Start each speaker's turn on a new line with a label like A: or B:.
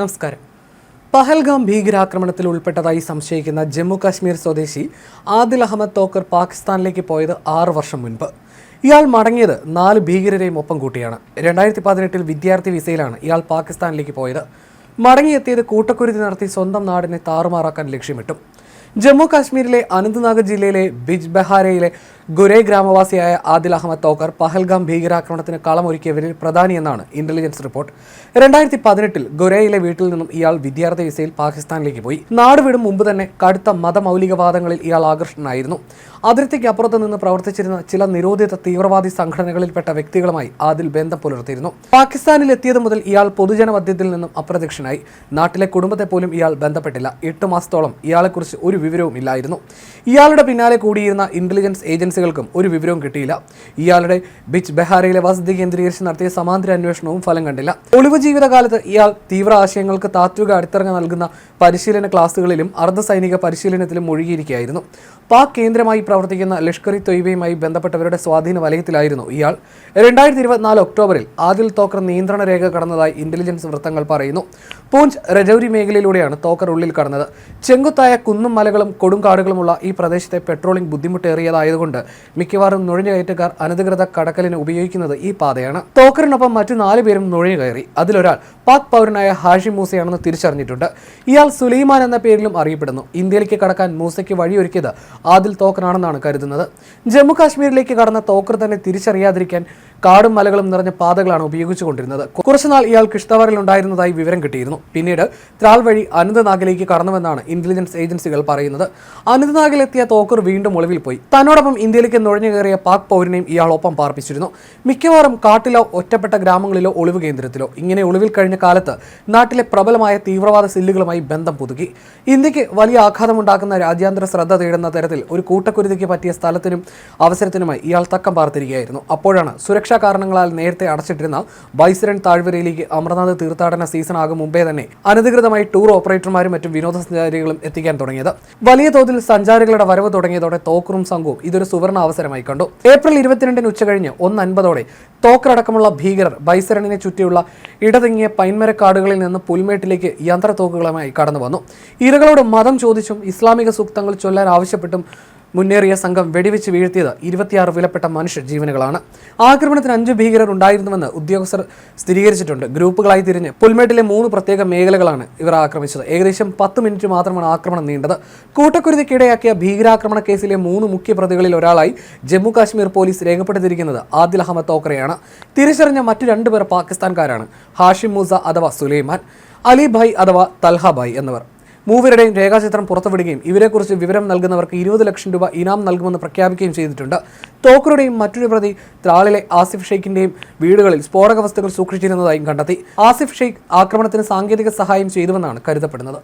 A: നമസ്കാരം. പഹൽഗാം ഭീകരാക്രമണത്തിൽ ഉൾപ്പെട്ടതായി സംശയിക്കുന്ന ജമ്മു കാശ്മീർ സ്വദേശി ആദിൽ അഹമ്മദ് തോക്കർ പാകിസ്ഥാനിലേക്ക് പോയത് ആറ് വർഷം മുൻപ്. ഇയാൾ മടങ്ങിയത് നാല് ഭീകരരെയും ഒപ്പം കൂട്ടിയാണ്. രണ്ടായിരത്തി പതിനെട്ടിൽ വിദ്യാർത്ഥി വിസയിലാണ് ഇയാൾ പാകിസ്ഥാനിലേക്ക് പോയത്. മടങ്ങിയെത്തിയത് കൂട്ടക്കുരുതി നടത്തി സ്വന്തം നാടിനെ താറുമാറാക്കാൻ ലക്ഷ്യമിട്ടു. ജമ്മു കാശ്മീരിലെ അനന്ത്നാഗ് ജില്ലയിലെ ബിജ് ബെഹാരയിലെ ഗുരെ ഗ്രാമവാസിയായ ആദിൽ അഹമ്മദ് തോക്കർ പഹൽഗാം ഭീകരാക്രമണത്തിന് കളമൊരുക്കിയവരിൽ പ്രധാനിയെന്നാണ് ഇന്റലിജൻസ് റിപ്പോർട്ട് രണ്ടായിരത്തി പതിനെട്ടിൽ ഗുരയിലെ വീട്ടിൽ നിന്നും ഇയാൾ വിദ്യാർത്ഥി വിസയിൽ പാകിസ്ഥാനിലേക്ക് പോയി. നാട് വിടും മുമ്പ് തന്നെ കടുത്ത മതമൗലികവാദങ്ങളിൽ ഇയാൾ ആകർഷണനായിരുന്നു അതിർത്തിക്ക് അപ്പുറത്ത് നിന്ന് പ്രവർത്തിച്ചിരുന്ന ചില നിരോധിത തീവ്രവാദി സംഘടനകളിൽപ്പെട്ട വ്യക്തികളുമായി ആദിൽ ബന്ധം പുലർത്തിയിരുന്നു. പാകിസ്ഥാനിൽ എത്തിയത് മുതൽ ഇയാൾ പൊതുജനമധ്യത്തിൽ നിന്നും അപ്രത്യക്ഷനായി. നാട്ടിലെ കുടുംബത്തെ പോലും ഇയാൾ ബന്ധപ്പെട്ടില്ല. എട്ട് മാസത്തോളം ഇയാളെക്കുറിച്ച് ഒരു വിവരവും ഇല്ലായിരുന്നു. ഇയാളുടെ പിന്നാലെ കൂടിയിരുന്ന ഇന്റലിജൻസ് ഏജൻസികൾക്കും ഒരു വിവരവും കിട്ടിയില്ല. ഇയാളുടെ ബിച്ച് ബെഹാരയിലെ വസതി കേന്ദ്രീകരിച്ച് നടത്തിയ സമാന്തര അന്വേഷണവും ഫലം കണ്ടില്ല. ഒളിവ് ജീവിതകാലത്ത് ഇയാൾ തീവ്ര ആശയങ്ങൾക്ക് താത്വിക അടിത്തറ നൽകുന്ന പരിശീലന ക്ലാസുകളിലും അർദ്ധസൈനിക പരിശീലനത്തിലും മുഴുകിയിരിക്കുകയായിരുന്നു പാക് കേന്ദ്രമായി പ്രവർത്തിക്കുന്ന ലഷ്കർ ഇ തൊയ്ബയുമായി ബന്ധപ്പെട്ടവരുടെ സ്വാധീന വലയത്തിലായിരുന്നു ഇയാൾ. രണ്ടായിരത്തി ഇരുപത്തിനാല് ഒക്ടോബറിൽ ആദിൽ തോക്കർ നിയന്ത്രണ രേഖ കടന്നതായി ഇന്റലിജൻസ് വൃത്തങ്ങൾ പറയുന്നു. പൂഞ്ച് രജൌരി മേഖലയിലൂടെയാണ് തോക്കർ ഉള്ളിൽ കടന്നത്. ചെങ്കുത്തായ കുന്നും മലകളും കൊടുങ്കാടുകളുമുള്ള ഈ പ്രദേശത്തെ പെട്രോളിംഗ് ബുദ്ധിമുട്ടേറിയതായതുകൊണ്ട് മിക്കവാറും നുഴഞ്ഞുകയറ്റക്കാർ അനധികൃത കടക്കലിന് ഉപയോഗിക്കുന്നത് ഈ പാതയാണ്. തോക്കറിനൊപ്പം മറ്റു നാല് പേരും നുഴഞ്ഞു കയറി. അതിലൊരാൾ പാക് പൗരനായ ഹാഷി മൂസയാണെന്ന് തിരിച്ചറിഞ്ഞിട്ടുണ്ട്. ഇയാൾ സുലൈമാൻ എന്ന പേരിലും അറിയപ്പെടുന്നു. ഇന്ത്യയിലേക്ക് കടക്കാൻ മൂസയ്ക്ക് വഴിയൊരുക്കിയത് ആദിൽ തോക്കറാണെന്നാണ് കരുതുന്നത്. ജമ്മു കാശ്മീരിലേക്ക് കടന്ന തോക്കർ തന്നെ തിരിച്ചറിയാതിരിക്കാൻ കാടും മലകളും നിറഞ്ഞ പാതകളാണ് ഉപയോഗിച്ചുകൊണ്ടിരുന്നത്. കുറച്ചുനാൾ ഇയാൾ കിഷ്തവാറിൽ ഉണ്ടായിരുന്നതായി വിവരം കിട്ടിയിരുന്നു. പിന്നീട് ത്രാൾ വഴി അനന്തനാഗിലേക്ക് കടന്നുവെന്നാണ് ഇന്റലിജൻസ് ഏജൻസികൾ പറയുന്നത്. അനന്തനാഗിലെത്തിയ തോക്കർ വീണ്ടും ഒളിവിൽ പോയി. തന്നോടൊപ്പം ഇന്ത്യയിലേക്ക് നുഴഞ്ഞു കയറിയ പാക് പൗരനെയും ഇയാൾ ഒപ്പം പാർപ്പിച്ചിരുന്നു. മിക്കവാറും കാട്ടിലോ ഒറ്റപ്പെട്ട ഗ്രാമങ്ങളിലോ ഒളിവ് കേന്ദ്രത്തിലോ. ഇങ്ങനെ ഒളിവിൽ കഴിഞ്ഞ കാലത്ത് നാട്ടിലെ പ്രബലമായ തീവ്രവാദ സെല്ലുകളുമായി ബന്ധം പുതുക്കി. ഇന്ത്യയ്ക്ക് വലിയ ആഘാതമുണ്ടാക്കുന്ന രാജ്യാന്തര ശ്രദ്ധ തേടുന്ന തരത്തിൽ ഒരു കൂട്ടക്കുരുതിക്ക് പറ്റിയ സ്ഥലത്തിനും അവസരത്തിനുമായി ഇയാൾ തക്കം പാർത്തിരിക്കുകയായിരുന്നു. അപ്പോഴാണ് സുരക്ഷാ കാരണങ്ങളാൽ നേരത്തെ അടച്ചിട്ടിരുന്ന ബൈസരൻ താഴ്വരയിലേക്ക് അമർനാഥ് തീർത്ഥാടന സീസൺ ആകും മുമ്പേ തന്നെ അനധികൃതമായി ടൂർ ഓപ്പറേറ്റർമാരും മറ്റും വിനോദസഞ്ചാരികളും എത്തിക്കാൻ തുടങ്ങിയത്. വലിയ തോതിൽ സഞ്ചാരികളുടെ വരവ് തുടങ്ങിയതോടെ തോക്കറും സംഘവും ഇതൊരു സുവർണ അവസരമായി കണ്ടു. ഏപ്രിൽ ഇരുപത്തിരണ്ടിന് ഉച്ചകഴിഞ്ഞ് ഒന്ന് അൻപതോടെ തോക്കറടക്കമുള്ള ഭീകരർ ബൈസരണിനെ ചുറ്റിയുള്ള ഇടതിങ്ങിയ പൈൻമരക്കാടുകളിൽ നിന്ന് പുൽമേട്ടിലേക്ക് യന്ത്രത്തോക്കുകളുമായി കടന്നു വന്നു ഇരകളോട് മതം ചോദിച്ചും ഇസ്ലാമിക സൂക്തങ്ങൾ ചൊല്ലാൻ ആവശ്യപ്പെട്ടും മുന്നേറിയ സംഘം വെടിവെച്ച് വീഴ്ത്തിയത് ഇരുപത്തിയാറ് വിലപ്പെട്ട മനുഷ്യ ജീവനുകളാണ്. ആക്രമണത്തിന് അഞ്ച് ഭീകരർ ഉണ്ടായിരുന്നുവെന്ന് ഉദ്യോഗസ്ഥർ സ്ഥിരീകരിച്ചിട്ടുണ്ട്. ഗ്രൂപ്പുകളായി തിരിഞ്ഞ് പുൽമേട്ടിലെ മൂന്ന് പ്രത്യേക മേഖലകളാണ് ഇവർ ആക്രമിച്ചത്. ഏകദേശം പത്ത് മിനിറ്റ് മാത്രമാണ് ആക്രമണം നീണ്ടത്. കൂട്ടക്കുരുതിക്കിടയാക്കിയ ഭീകരാക്രമണ കേസിലെ മൂന്ന് മുഖ്യ പ്രതികളിൽ ഒരാളായി ജമ്മു കാശ്മീർ പോലീസ് രേഖപ്പെടുത്തിയിരിക്കുന്നത് ആദിൽ അഹമ്മദ് തോക്കറെയാണ്. തിരിച്ചറിഞ്ഞ മറ്റു രണ്ടുപേർ പാകിസ്ഥാൻകാരാണ്. ഹാഷിം മൂസ അഥവാ സുലൈമാൻ അലി ഭായ് അഥവാ തൽഹ എന്നിവർ. മൂവരുടെയും രേഖാചിത്രം പുറത്തുവിടുകയും ഇവരെക്കുറിച്ച് വിവരം നൽകുന്നവർക്ക് ഇരുപത് ലക്ഷം രൂപ ഇനാം നൽകുമെന്ന് പ്രഖ്യാപിക്കുകയും ചെയ്തിട്ടുണ്ട്. തോക്കറുടെയും മറ്റൊരു പ്രതി ത്രാളിലെ ആസിഫ് ഷെയ്ഖിന്റെയും വീടുകളിൽ സ്ഫോടക വസ്തുക്കൾ സൂക്ഷിച്ചിരുന്നതായും കണ്ടെത്തി. ആസിഫ് ഷെയ്ഖ് ആക്രമണത്തിന് സാങ്കേതിക സഹായം ചെയ്തുവെന്നാണ് കരുതപ്പെടുന്നത്.